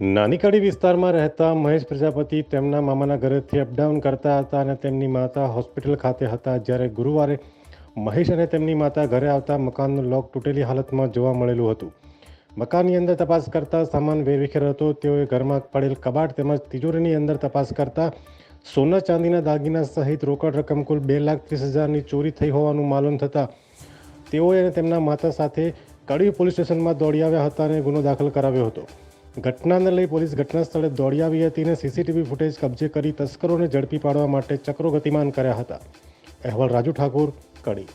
નાનીકડી વિસ્તારમાં રહેતા મહેશ પ્રજાપતિ તેમના મામાના ઘરેથી અપડાઉન કરતા હતા અને તેમની માતા હોસ્પિટલ ખાતે હતા. જ્યારે ગુરુવારે મહેશ અને તેમની માતા ઘરે આવતા મકાનનું લોક તૂટેલી હાલતમાં જોવા મળેલું હતું. મકાનની અંદર તપાસ કરતા સામાન વેરવિખેર હતો. તેઓએ ઘરમાં પડેલ કબાટ તેમજ તિજોરીની અંદર તપાસ કરતા સોના ચાંદીના દાગીના સહિત રોકડ રકમ કુલ બે લાખ ત્રીસ હજારની ચોરી થઈ હોવાનું માલુમ થતાં તેઓએ તેમના માતા સાથે કડી પોલીસ સ્ટેશનમાં દોડી આવ્યા હતા અને ગુનો દાખલ કરાવ્યો હતો. ઘટનાને લઈ પોલીસ ઘટના સ્થળે દોડી આવી હતી અને સીસીટીવી ફૂટેજ કબજે કરી તસ્કરોને ઝડપી પાડવા માટે ચક્રો ગતિમાન કર્યા હતા. અહેવાલ રાજુ ઠાકોર, કડી.